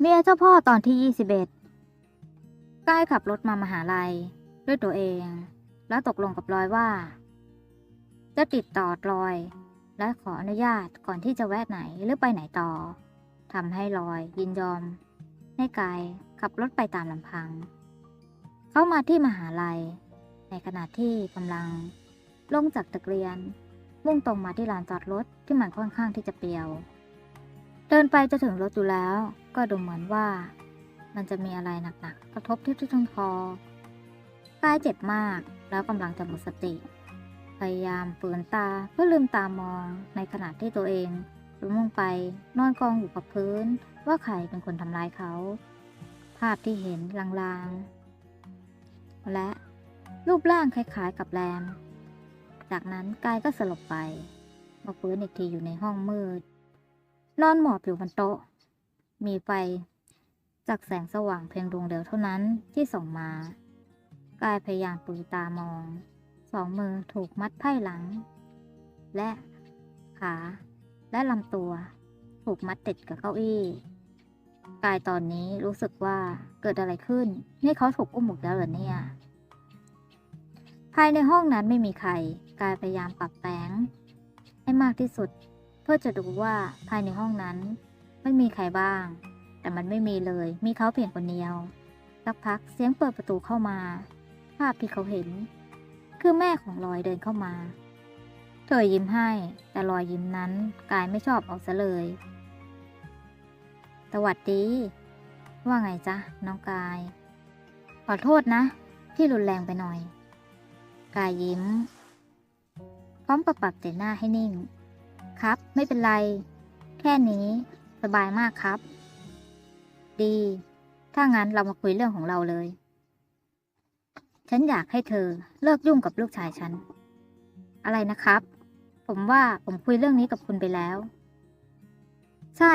เมียเจ้าพ่อตอนที่ 21ก้ายขับรถมามหาลัย ด้วยตัวเอง แล้วตกลงกับลอยว่า จะติดต่อลอย และขออนุญาตก่อนที่จะแวะไหนหรือไปไหนต่อทำให้ลอยยินยอม ให้กายขับรถไปตามลำพัง เข้ามาที่มหาลัย ในขณะที่กำลัง ลงจากตึกเรียน มุ่งตรงมาที่ลานจอดรถที่มันค่อนข้างที่จะเปียว เดินไปจะถึงรถอยู่แล้วก็ดูเหมือนว่า มันจะมีอะไรหนักๆ กระทบที่ที่ต้นคอกายเจ็บมากแล้วกำลังจะหมดสติ พยายามฝืนตาเพื่อลืมตามองในขณะที่ตัวเองล้มลงไปนอนกองอยู่กับพื้น ว่าใครเป็นคนทำร้ายเขา ภาพที่เห็นลางๆ และรูปร่างคล้ายๆกับแรม จากนั้นกายก็สลบไปมาฟื้นอีกทีอยู่ในห้องมืด นอนหมอบอยู่บนโต๊ะ มีไฟ จากแสงสว่างเพียงดวงเดียวเท่านั้นที่ส่องมา กายพยายามปือตามอง สองมือถูกมัดไพ่หลัง และขา และลำตัว ถูกมัดติดกับเก้าอี้กายตอนนี้รู้สึกว่าเกิดอะไรขึ้น นี่เขาถูกอุ้มหมดแล้วเหรอเนี่ย ภายในห้องนั้นไม่มีใคร กายพยายามปรับแต่งให้มากที่สุด เพื่อจะดูว่าภายในห้องนั้น ไม่มีใครบ้าง แต่มันไม่มีเลย มีเขาเพียงคนเดียว สักพักเสียงเปิดประตูเข้ามา ภาพที่เขาเห็น คือแม่ของลอยเดินเข้ามา เธอยิ้มให้ แต่รอยยิ้มนั้นกายไม่ชอบเอาซะเลย สวัสดี ว่าไงจ๊ะน้องกาย ขอโทษนะ ที่รุนแรงไปหน่อย กายยิ้ม พร้อมกับปรับเจหน้าให้นิ่ง ครับ ไม่เป็นไร แค่นี้ สบายมากครับ ดี ถ้างั้นเรามาคุยเรื่องของเราเลย ฉันอยากให้เธอเลิกยุ่งกับลูกชายฉัน อะไรนะครับ ผมว่าผมคุยเรื่องนี้กับคุณไปแล้ว ใช่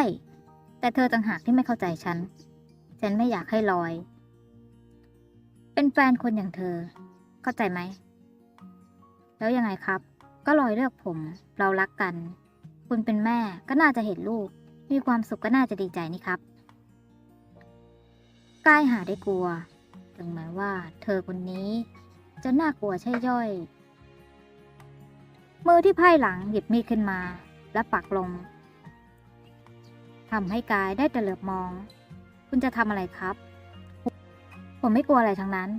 แต่เธอต่างหากที่ไม่เข้าใจฉัน ฉันไม่อยากให้ลอย เป็นแฟนคนอย่างเธอ เข้าใจไหม แล้วยังไงครับ ก็ลอยเลือกผม เรารักกัน คุณเป็นแม่ก็น่าจะเห็นลูก มีความสุขก็น่าจะดีใจนี่ครับกายหาได้กลัว ถึงแม้ว่าเธอคนนี้ จะน่ากลัวใช่ย่อย มือที่ไพ่หลังหยิบมีดขึ้นมา และปักลงทำให้กายได้แต่เหลือบมอง คุณจะทำอะไรครับ ผมไม่กลัวอะไรทั้งนั้น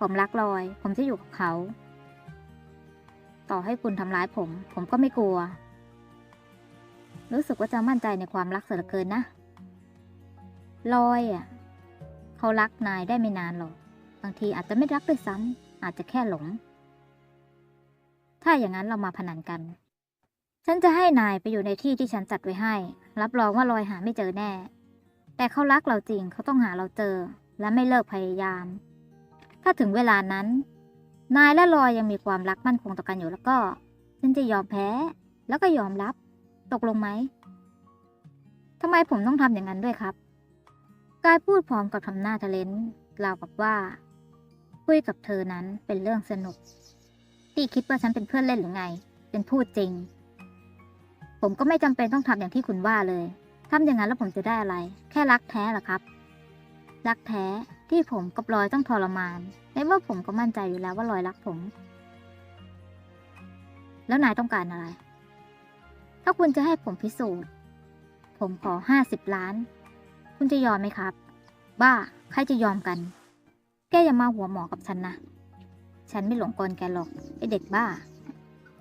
ผมรักลอย ผมจะอยู่กับเขา ต่อให้คุณทำร้ายผม ผมก็ไม่กลัว รู้สึกว่าจะมั่นใจในความรักเสียเหลือเกินนะลอยอะ เขารักนายได้ไม่นานหรอก บางทีอาจจะไม่รักด้วยซ้ำอาจจะแค่หลง ถ้าอย่างนั้นเรามาพนันกัน ฉันจะให้นายไปอยู่ในที่ที่ฉันจัดไว้ให้ รับรองว่าลอยหาไม่เจอแน่ แต่เขารักเราจริงเขาต้องหาเราเจอ และไม่เลิกพยายาม ถ้าถึงเวลานั้น นายและลอยยังมีความรักมั่นคงต่อกันอยู่แล้วก็ ฉันจะยอมแพ้ แล้วก็ยอมรับ ตกลงไหมทำไมผมต้องทำอย่างนั้นด้วยครับกายพูดพร้อมกับทำหน้าทะเลนราวกับว่า คุยกับเธอนั้นเป็นเรื่องสนุก ที่คิดว่าฉันเป็นเพื่อนเล่นหรือไง เป็นพูดจริง ผมก็ไม่จำเป็นต้องทำอย่างที่คุณว่าเลยทำอย่างนั้นแล้วผมจะได้อะไร แค่รักแท้เหรอครับ รักแท้ที่ผมกับลอยต้องทรมานในเมื่อผมก็มั่นใจอยู่แล้วว่าลอยรักผม แล้วนายต้องการอะไร ถ้าคุณจะให้ผมพิสูจน์ ผมขอห้าสิบล้าน คุณจะยอมไหมครับ บ้า ใครจะยอมกัน แกอย่ามาหัวหมอกับฉันนะ ฉันไม่หลงกลแกหรอก ไอเด็กบ้า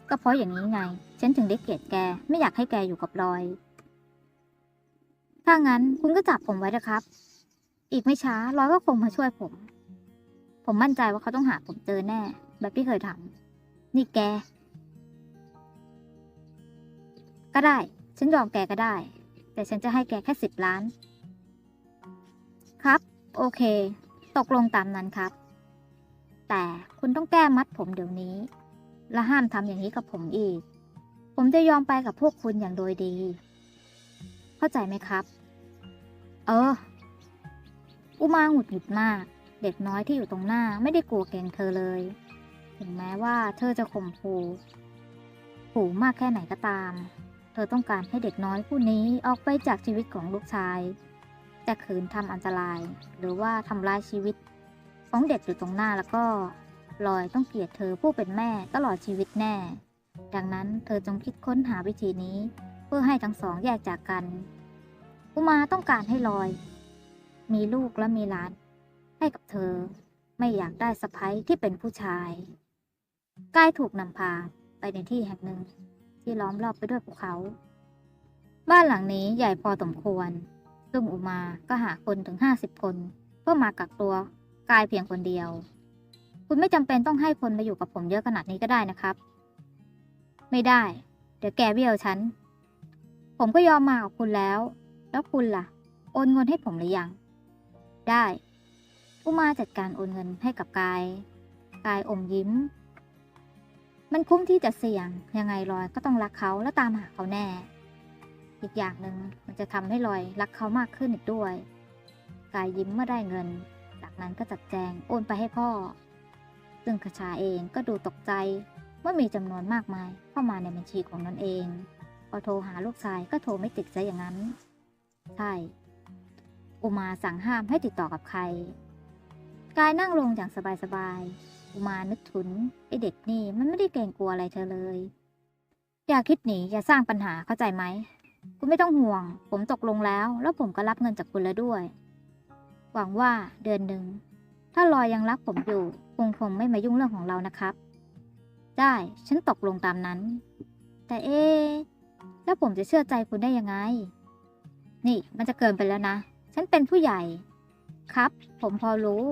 ก็เพราะอย่างนี้ไง ฉันถึงได้เกลียดแก ไม่อยากให้แกอยู่กับรอย ถ้างั้นคุณก็จับผมไว้นะครับ อีกไม่ช้ารอยก็คงมาช่วยผม ผมมั่นใจว่าเขาต้องหาผมเจอแน่ แบบที่เคยทำนี่แก ก็ได้ ฉันยอมแกก็ได้ แต่ฉันจะให้แกแค่สิบล้าน ครับ โอเค ตกลงตามนั้นครับ แต่คุณต้องแก้มัดผมเดี๋ยวนี้ และห้ามทำอย่างนี้กับผมอีก ผมจะยอมไปกับพวกคุณอย่างโดยดี เข้าใจไหมครับ เออ อุมาหงุดหงิดมาก เด็กน้อยที่อยู่ตรงหน้าไม่ได้กลัวเกงเธอเลย ถึงแม้ว่าเธอจะข่มขู่ขู่มากแค่ไหนก็ตาม เธอต้องการให้เด็กน้อยผู้นี้ออกไปจากชีวิตของลูกชาย แต่ขืนทำอันตราย หรือว่าทำร้ายชีวิต ของเด็กอยู่ตรงหน้าแล้วก็ลอยต้องเกลียดเธอผู้เป็นแม่ตลอดชีวิตแน่ ดังนั้นเธอจงคิดค้นหาวิธีนี้ เพื่อให้ทั้งสองแยกจากกันอุมาต้องการให้ลอย มีลูกและมีหลาน ให้กับเธอไม่อยากได้สะพ้ยที่เป็นผู้ชายกายถูกนำพาไปในที่แห่งหนึ่ง ที่ล้อมรอบไปด้วยภูเขา บ้านหลังนี้ใหญ่พอสมควรซึ่งอุมาก็หาคนถึงห้าสิบคน เพื่อมากักตัวกายเพียงคนเดียว คุณไม่จำเป็นต้องให้คนมาอยู่กับผมเยอะขนาดนี้ก็ได้นะครับ ไม่ได้ เดี๋ยวแกเบี้ยวฉัน ผมก็ยอมมากับคุณแล้ว แล้วคุณล่ะ โอนเงินให้ผมหรือยัง ได้อุมาจัดการโอนเงินให้กับกาย กายอมยิ้ม มันคุ้มที่จะเสี่ยง ยังไงลอยก็ต้องรักเขาและตามหาเขาแน่ อีกอย่างหนึ่งมันจะทำให้ลอยรักเขามากขึ้นอีกด้วย กายยิ้มเมื่อได้เงิน จากนั้นก็จัดแจงโอนไปให้พ่อ ซึ่งคชาเองก็ดูตกใจเมื่อมีจำนวนมากมายเข้ามาในบัญชีของตนเอง พอโทรหาลูกชายก็โทรไม่ติดซะอย่างนั้น ใช่ อุมาสั่งห้ามให้ติดต่อกับใคร กายนั่งลงอย่างสบายๆ อุมานึกถึงไอเด็กนี่มันไม่ได้เกรงกลัวอะไรเธอเลย อย่าคิดหนีอย่าสร้างปัญหาเข้าใจไหมคุณไม่ต้องห่วง ผมตกลงแล้ว แล้วผมก็รับเงินจากคุณแล้วด้วย หวังว่าเดือนหนึ่ง ถ้าลอยยังรักผมอยู่คงคงไม่มายุ่งเรื่องของเรานะครับ ได้ฉันตกลงตามนั้น แต่เอ๊แล้วผมจะเชื่อใจคุณได้ยังไง นี่มันจะเกินไปแล้วนะ ฉันเป็นผู้ใหญ่ ครับ ผมพอรู้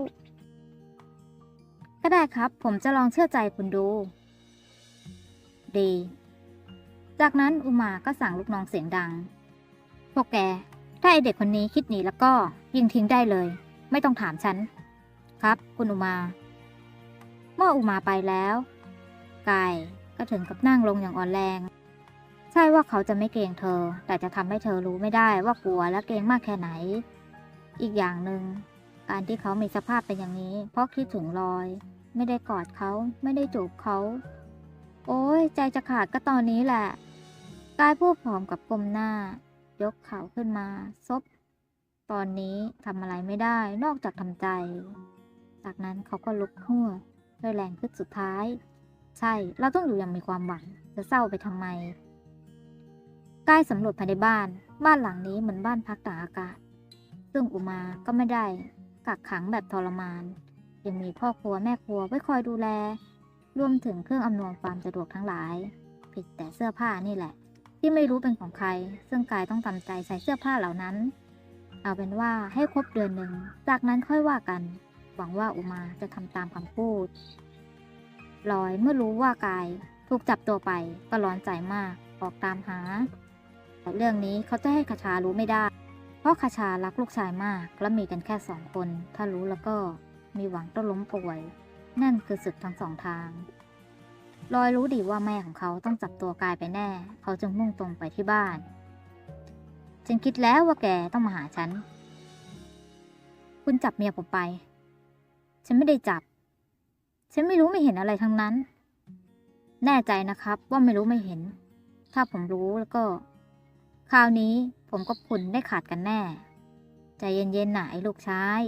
ก็ได้ครับ ผมจะลองเชื่อใจคุณดู ดี จากนั้นอุมาก็สั่งลูกน้องเสียงดัง พวกแก ถ้าไอเด็กคนนี้คิดหนีแล้วก็ยิงทิ้งได้เลย ไม่ต้องถามฉัน ครับ คุณอุมา เมื่ออุมาไปแล้วกายก็ถึงกับนั่งลงอย่างอ่อนแรง ใช่ว่าเขาจะไม่เกรงเธอ แต่จะทำให้เธอรู้ไม่ได้ว่ากลัวและเกรงมากแค่ไหน อีกอย่างหนึ่ง การที่เขามีสภาพเป็นอย่างนี้ เพราะคิดถึงรอย ไม่ได้กอดเขาไม่ได้จูบเขา โอ้ยใจจะขาดก็ตอนนี้แหละกายพูดพร้อมกับกลมหน้า ยกเขาขึ้นมา ซบ ตอนนี้ทำอะไรไม่ได้นอกจากทำใจ จากนั้นเขาก็ลุกขึ้นด้วยแรงขึ้นสุดท้าย ใช่ เราต้องอยู่อย่างมีความหวัง จะเศร้าไปทำไมกายสำรวจภายในบ้าน บ้านหลังนี้เหมือนบ้านพักตากอากาศ ซึ่งอุมาก็ไม่ได้ กักขังแบบทรมาน ยังมีพ่อครัวแม่ครัวไว้คอยดูแล รวมถึงเครื่องอำนวยความสะดวกทั้งหลาย ผิดแต่เสื้อผ้านี่แหละ ที่ไม่รู้เป็นของใคร ซึ่งกายต้องทำใจใส่เสื้อผ้าเหล่านั้น เอาเป็นว่าให้ครบเดือนหนึ่ง จากนั้นค่อยว่ากัน หวังว่าอุมาจะทำตามคำพูดลอยเมื่อรู้ว่ากายถูกจับตัวไปก็ร้อนใจมากออกตามหา แต่เรื่องนี้เขาจะให้คาชารู้ไม่ได้ พราะคาชารักลูกชายมาก และมีกันแค่สองคน ถ้ารู้แล้วก็มีหวังต้องล้มป่วย นั่นคือศึกทั้งสองทางลอยรู้ดีว่าแม่ของเขาต้องจับตัวกายไปแน่ เขาจึงมุ่งตรงไปที่บ้าน ฉันคิดแล้วว่าแกต้องมาหาฉัน คุณจับเมียผมไป ฉันไม่ได้จับ ฉันไม่รู้ไม่เห็นอะไรทั้งนั้น แน่ใจนะครับว่าไม่รู้ไม่เห็น ถ้าผมรู้แล้วก็ คราวนี้ผมกับคุณได้ขาดกันแน่ ใจเย็นๆหน่ะไอ้ลูกชาย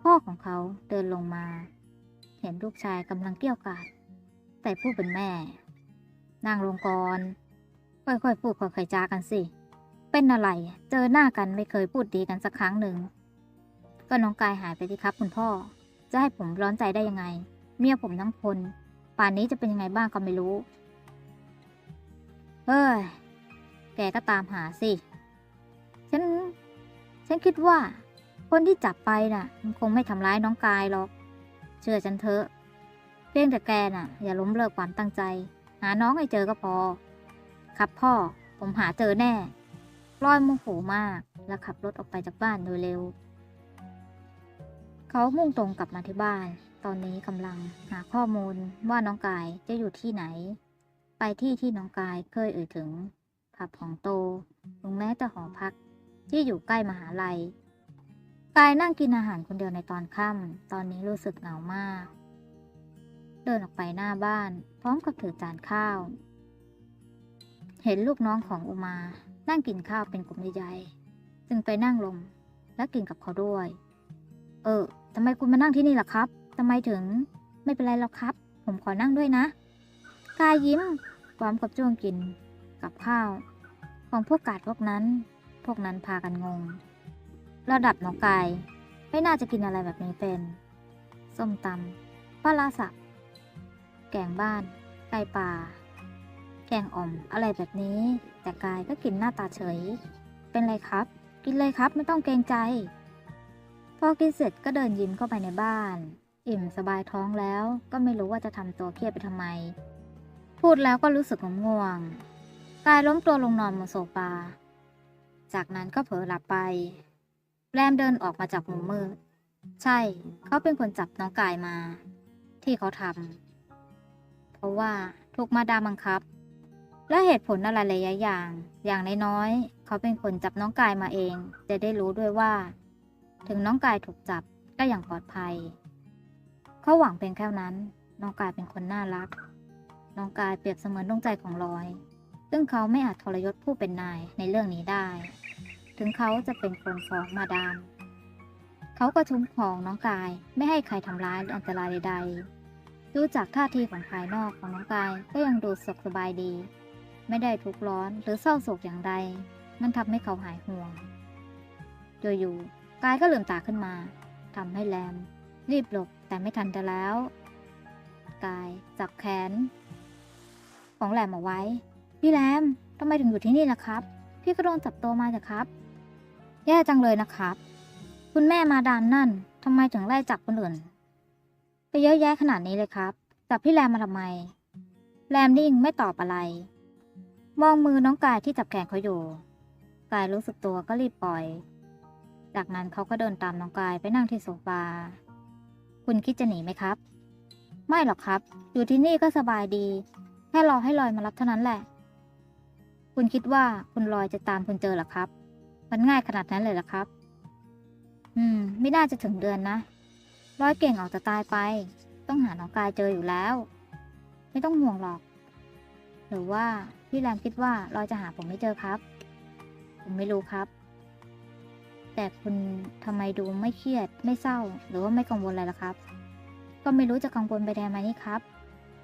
พ่อของเขาเดินลงมา เห็นลูกชายกำลังเกี้ยวกาดแต่ผู้เป็นแม่นั่งลงก่อนค่อยๆพูดค่อยๆจากันสิ เป็นอะไรเจอหน้ากันไม่เคยพูดดีกันสักครั้งหนึ่ง ก็น้องกายหายไปที่ครับคุณพ่อ จะให้ผมร้อนใจได้ยังไง เมียผมทั้งคน ป่านนี้จะเป็นยังไงบ้างก็ไม่รู้เฮ้ย แกก็ตามหาสิ ฉัน ฉันคิดว่า คนที่จับไปน่ะ มันคงไม่ทำร้ายน้องกายหรอก เชื่อฉันเถอะ เพียงแต่แกน่ะ อย่าล้มเลิกความตั้งใจ หาน้องให้เจอก็พอ ครับพ่อ ผมหาเจอแน่รอยโมโหมากและขับรถออกไปจากบ้านโดยเร็ว เขามุ่งตรงกลับมาที่บ้าน ตอนนี้กำลังหาข้อมูลว่าน้องกายจะอยู่ที่ไหน ไปที่ที่น้องกายเคยเอ่ยถึง ผับของโตหรือแม้แต่หอพักที่อยู่ใกล้มหาลัย กายนั่งกินอาหารคนเดียวในตอนค่ำตอนนี้รู้สึกเหงามาก เดินออกไปหน้าบ้าน พร้อมกับถือจานข้าว เห็นลูกน้องของอุมานั่งกินข้าวเป็นกลุ่มใหญ่ๆจึงไปนั่งลงและกินกับเขาด้วย เออทำไมคุณมานั่งที่นี่ล่ะครับทำไมถึงไม่เป็นไรหรอกครับ ผมขอนั่งด้วยนะ กายยิ้มพร้อมกับจ้วงกิน กับข้าว ของพวกกาดพวกนั้น พวกนั้นพากันงง ระดับน้องกาย ไม่น่าจะกินอะไรแบบนี้เป็น ส้มตำปลาร้าสับแกงบ้าน ไก่ป่า แกงอ่อมอะไรแบบนี้ แต่กายก็กินหน้าตาเฉย เป็นไรครับ กินเลยครับไม่ต้องเกรงใจ พอกินเสร็จก็เดินยิ้มเข้าไปในบ้าน อิ่มสบายท้องแล้วก็ไม่รู้ว่าจะทำตัวเครียดไปทำไม พูดแล้วก็รู้สึกง่วง กายล้มตัวลงนอนบนโซฟา จากนั้นก็เผลอหลับไป แรมเดินออกมาจากมุมมืด ใช่ เขาเป็นคนจับน้องกายมา ที่เขาทำ เพราะว่าถูกมาดามบังคับ และเหตุผลอะไรหลายอย่าง อย่างน้อยๆ เขาเป็นคนจับน้องกายมาเอง จะได้รู้ด้วยว่า ถึงน้องกายถูกจับก็อย่างปลอดภัย เขาหวังเพียงแค่นั้น น้องกายเป็นคนน่ารัก น้องกายเปรียบเสมือนดวงใจของลอย ซึ่งเขาไม่อาจทรยศผู้เป็นนายในเรื่องนี้ได้ ถึงเขาจะเป็นคนฟ้องมาดาม เขาก็ชุมของน้องกายไม่ให้ใครทำร้ายหรืออันตรายใดๆ ดูจากท่าทีของภายนอกของน้องกายก็ยังดูสุขสบายดี ไม่ได้ทุกข์ร้อนหรือเศร้าโศกอย่างใด มันทำให้เขาหายห่วงโดยอยู่กายก็ลืมตาขึ้นมาทำให้แรม รีบหลบแต่ไม่ทันจะแล้ว กายจับแขน ของแหลมเอาไว้ พี่แรมทำไมถึงอยู่ที่นี่ล่ะครับ พี่ก็โดนจับตัวมาจ้ะครับ แย่จังเลยนะครับ คุณแม่มาดามนั่นทำไมถึงไล่จับคนอื่นไปเยอะแยะขนาดนี้เลยครับ จับพี่แรมมาทำไม แรมนิ่งไม่ตอบอะไร มองมือน้องกายที่จับแขนเขาอยู่ กายรู้สึกตัวก็รีบปล่อย จากนั้นเขาก็เดินตามน้องกายไปนั่งที่โซฟา คุณคิดจะหนีไหมครับ ไม่หรอกครับ อยู่ที่นี่ก็สบายดี แค่รอให้ลอยมารับเท่านั้นแหละ คุณคิดว่าคุณลอยจะตามคุณเจอหรอครับ มันง่ายขนาดนั้นเลยหรอครับ อืม ไม่น่าจะถึงเดือนนะร้อยเก่งออกจะตายไป ต้องหาน้องกายเจออยู่แล้ว ไม่ต้องห่วงหรอก หรือว่าพี่แรมคิดว่าเราจะหาผมไม่เจอครับ ผมไม่รู้ครับ แต่คุณทำไมดูไม่เครียด ไม่เศร้า หรือว่าไม่กังวลอะไรล่ะครับ ก็ไม่รู้จะกังวลไปทำไมนี่ครับ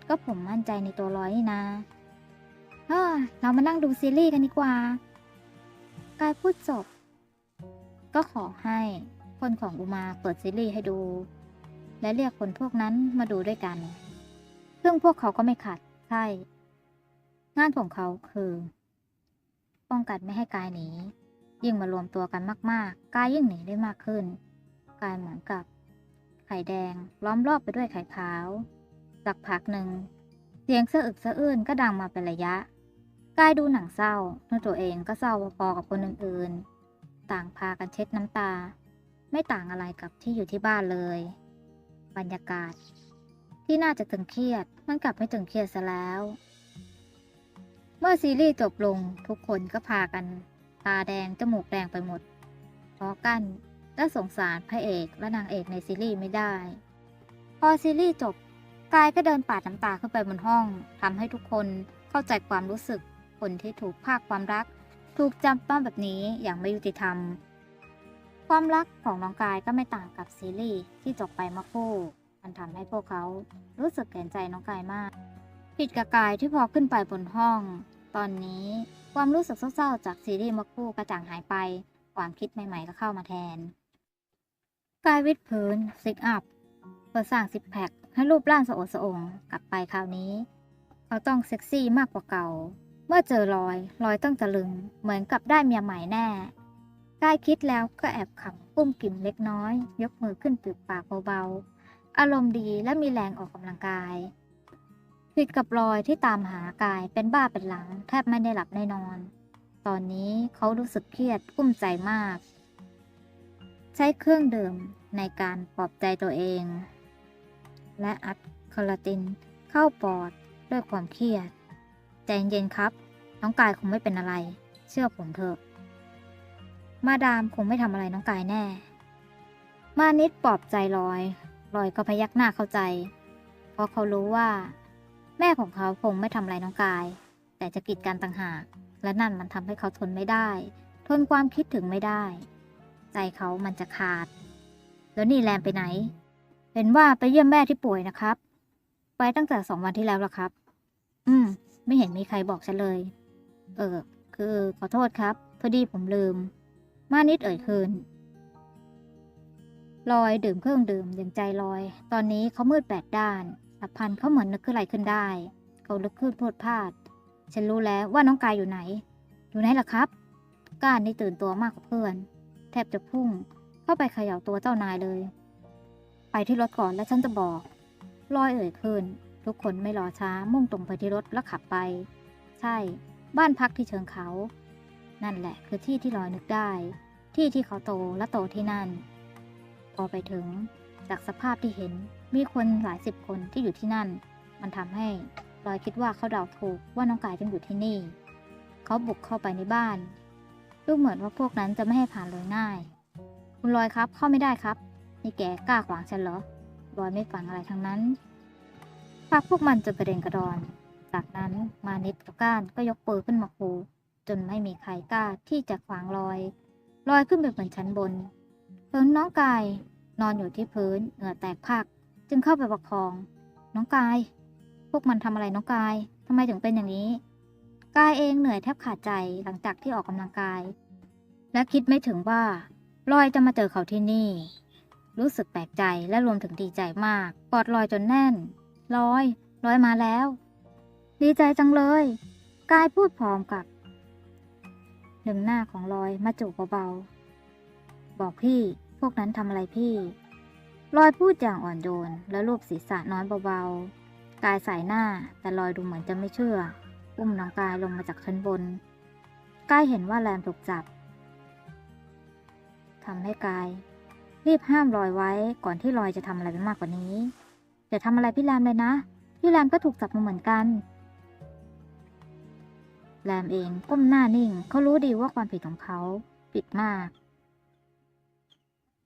ก็ผมมั่นใจในตัวร้อยนี่นะ เฮ้ยเรามานั่งดูซีรีส์กันดีกว่า กายพูดจบ ก็ขอให้คนของอุมาเปิดซีรีส์ให้ดู และเรียกคนพวกนั้นมาดูด้วยกัน ซึ่งพวกเขาก็ไม่ขัดใช่ งานของเขาคือ ป้องกันไม่ให้กายหนี ยิ่งมารวมตัวกันมาก ๆ กายยิ่งหนีได้มากขึ้น กายเหมือนกับ ไข่แดงล้อมรอบไปด้วยไข่ขาว สักพักหนึ่งเสียงเสะอึกสะอื้นก็ดังมาเป็นระยะ กายดูหนังเศร้าเมื่อตัวเองก็เศร้าพอๆกับคนอื่นๆ ต่างพากันเช็ดน้ำตา ไม่ต่างอะไรกับที่อยู่ที่บ้านเลย บรรยากาศ ที่น่าจะตึงเครียด มันกลับไม่ตึงเครียดซะแล้ว เมื่อซีรีส์จบลงทุกคนก็พากันตาแดงจมูกแดงไปหมดเพราะกั้นและสงสารพระเอกและนางเอกในซีรีส์ไม่ได้ พอซีรีส์จบกายก็เดินปาดน้ำตาขึ้นไปบนห้องทำให้ทุกคนเข้าใจความรู้สึก คนที่ถูกภาคความรัก ถูกจำต้องแบบนี้อย่างไม่ยุติธรรม ความรักของน้องกายก็ไม่ต่างกับซีรีส์ที่จบไปเมื่อคู่มันทำให้พวกเขารู้สึกเกรงใจน้องกายมาก ผิดกับกายที่พอขึ้นไปบนห้อง ตอนนี้ความรู้สึกเศร้าๆจากซีรีส์เมื่อคู่กระจ่างหายไป ความคิดใหม่ๆก็เข้ามาแทนกายวิดพื้นซิกอัพเพื่อสร้างซิกแพคให้รูปร่างสะโอดสะองกลับไปคราวนี้ เขาต้องเซ็กซี่มากกว่าเก่า เมื่อเจอรอยรอยต้องตะลึง เหมือนกับได้เมียใหม่แน่กายคิดแล้วก็แอบขำกุ้มกิ่มเล็กน้อย ยกมือขึ้นปิดปากเบาๆ อารมณ์ดีและมีแรงออกกำลังกายผิดกับรอยที่ตามหากายเป็นบ้าเป็นหลัง แทบไม่ได้หลับได้นอน ตอนนี้เขารู้สึกเครียดกุ้มใจมาก ใช้เครื่องดื่มในการปลอบใจตัวเอง และอัดคอลลาตินเข้าปอดด้วยความเครียด ใจเย็นๆครับ น้องกายคงไม่เป็นอะไร เชื่อผมเถอะ มาดามคงไม่ทำอะไรน้องกายแน่ มานิดปลอบใจลอยลอยก็พยักหน้าเข้าใจ เพราะเขารู้ว่า แม่ของเขาคงไม่ทำอะไรน้องกาย แต่จะกีดกันต่างหาก และนั่นมันทำให้เขาทนไม่ได้ ทนความคิดถึงไม่ได้ ใจเขามันจะขาด แล้วนี่แรมไปไหน เห็นว่าไปเยี่ยมแม่ที่ป่วยนะครับ ไปตั้งแต่สองวันที่แล้วละครับ อืม ไม่เห็นมีใครบอกฉันเลย เออ คือขอโทษครับ พอดีผมลืม มานิดเอ่ยคืนลอยดื่มเครื่องดื่มอย่างใจลอย ตอนนี้เขามืดแปดด้านสับพันเขาเหมือนนึกขึ้นอะไรขึ้นได้ เขาลึกขึ้นพรวดพลาด ฉันรู้แล้วว่าน้องกายอยู่ไหน อยู่ไหนล่ะครับ ก้านนี่ตื่นตัวมากกว่าเพื่อน แทบจะพุ่ง เข้าไปเขย่าตัวเจ้านายเลย ไปที่รถก่อนแล้วฉันจะบอกลอยเอ่ยขึ้น ทุกคนไม่รอช้ามุ่งตรงไปที่รถแล้วขับไป ใช่ บ้านพักที่เชิงเขา นั่นแหละคือที่ที่ลอยนึกได้ ที่ที่เขาโตและโตที่นั่น พอไปถึง จากสภาพที่เห็นมีคนหลายสิบคนที่อยู่ที่นั่น มันทำให้ลอยคิดว่าเขาเดาถูกว่าน้องกายต้องอยู่ที่นี่ เขาบุกเข้าไปในบ้านดูเหมือนว่าพวกนั้นจะไม่ให้ผ่านเลยง่าย คุณลอยครับเข้าไม่ได้ครับ นี่แกกล้าขวางฉันเหรอลอยไม่ฟังอะไรทั้งนั้น พาพวกมันจนกระเด็นกระดอน จากนั้นมานิดกับก้านก็ยกปืนขึ้นมาคูจนไม่มีใครกล้าที่จะขวางลอย ลอยขึ้นไปบนชั้นบนเพิ่งน้องกายนอนอยู่ที่พื้นเหงื่อแตกพัก จึงเข้าไปประคอง น้องกาย พวกมันทำอะไรน้องกายทำไมถึงเป็นอย่างนี้ กายเองเหนื่อยแทบขาดใจหลังจากที่ออกกำลังกาย และคิดไม่ถึงว่าลอยจะมาเจอเขาที่นี่ รู้สึกแปลกใจและรวมถึงดีใจมากกอดลอยจนแน่น ลอยลอยมาแล้ว ดีใจจังเลยกายพูดพร้อมกับหนึ่งหน้าของลอยมาจูบเบาๆ บอกพี่พวกนั้นทำอะไรพี่ ลอยพูดอย่างอ่อนโยนและรูปศีรษะน้อยเบาๆ กายสายหน้าแต่ลอยดูเหมือนจะไม่เชื่อ อุ้มน้องกายลงมาจากชั้นบน กายเห็นว่าแรมถูกจับทำให้กาย รีบห้ามลอยไว้ก่อนที่ลอยจะทำอะไรไปมากกว่านี้ อย่าทำอะไรพี่แรมเลยนะ พี่แรมก็ถูกจับมาเหมือนกัน แรมเองก้มหน้านิ่ง เขารู้ดีว่าความผิดของเขา ผิดมาก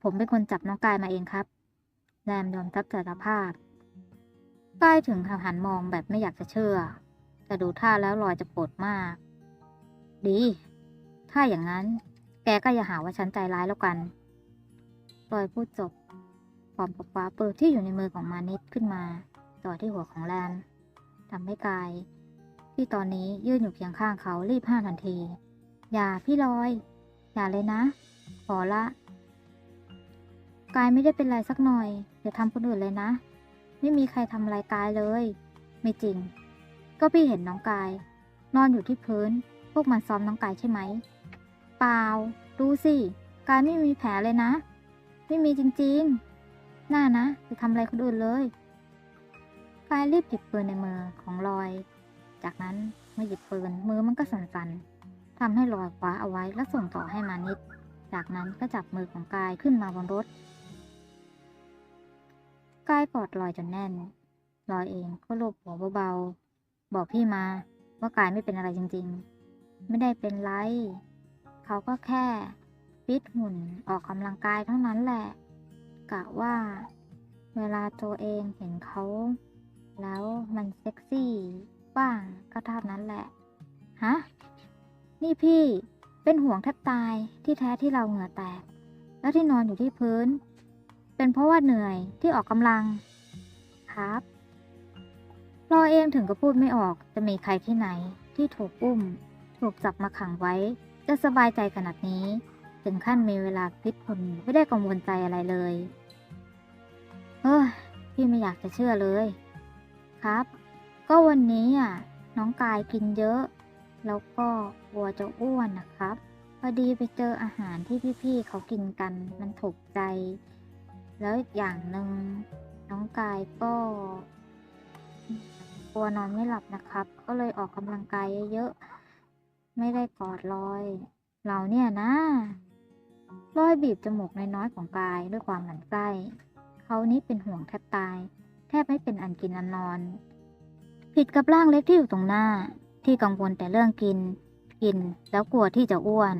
ผมเป็นคนจับน้องกายมาเองครับ แรมยอมรับสารภาพกายถึงหันมองแบบไม่อยากจะเชื่อ แต่ดูท่าแล้วลอยจะโกรธมาก ดี ถ้าอย่างนั้น แกก็อย่าหาว่าฉันใจร้ายแล้วกันลอยพูดจบ พร้อมกับคว้าปืนที่อยู่ในมือของมานิดขึ้นมา ต่อที่หัวของแรมทำให้กาย ที่ตอนนี้ยืนอยู่เคียงข้างเขารีบห้ามทันที อย่าพี่ลอย อย่าเลยนะ ขอละ กายไม่ได้เป็นไรสักหน่อยอย่าทำคนอื่นเลยนะ ไม่มีใครทำอะไรกายเลย ไม่จริง ก็พี่เห็นน้องกาย นอนอยู่ที่พื้น พวกมันซ้อมน้องกายใช่ไหมเปล่า ดูสิ กายไม่มีแผลเลยนะ ไม่มีจริง ๆ หน่านะจะทำอะไรคนอื่นเลยกายรีบหยิบปืนในมือของลอย จากนั้นเมื่อหยิบปืนมือมันก็สั่นๆทำให้ลอยคว้าเอาไว้แล้วส่งต่อให้มานิด จากนั้นก็จับมือของกายขึ้นมาบนรถกายกอดลอยจนแน่นลอยเองก็โลบหัวเบาๆ บอกพี่มาว่ากายไม่เป็นอะไรจริงๆ ไม่ได้เป็นไร เขาก็แค่ฟิตหุ่นออกกำลังกายเท่านั้นแหละ กะว่า เวลาตัวเองเห็นเขา แล้วมันเซ็กซี่บ้างก็เท่านั้นแหละ ฮะ นี่พี่เป็นห่วงแทบตายที่แท้ที่เราเหงื่อแตก แล้วที่นอนอยู่ที่พื้น เป็นเพราะว่าเหนื่อยที่ออกกำลัง ครับรอเองถึงก็พูดไม่ออกจะมีใครที่ไหนที่ถูกอุ้ม ถูกจับมาขังไว้ จะสบายใจขนาดนี้ ถึงขั้นมีเวลาพิดคนไม่ได้กังวลใจอะไรเลย เฮ้ยพี่ไม่อยากจะเชื่อเลย ครับ ก็วันนี้อะน้องกายกินเยอะ แล้วก็กลัวจะอ้วนนะครับ พอดีไปเจออาหารที่พี่ๆเขากินกันมันถูกใจ แล้วอีกอย่างหนึ่งน้องกายก็กลัวนอนไม่หลับนะครับ ก็เลยออกกำลังกายเยอะๆ ไม่ได้กอดลอย เราเนี่ยนะลอยบีบจมูกน้อยๆของกายด้วยความหมั่นไส้ เขานี้เป็นห่วงแทบตาย แทบไม่เป็นอันกินอันนอน ผิดกับร่างเล็กที่อยู่ตรงหน้า ที่กังวลแต่เรื่องกิน กินแล้วกลัวที่จะอ้วน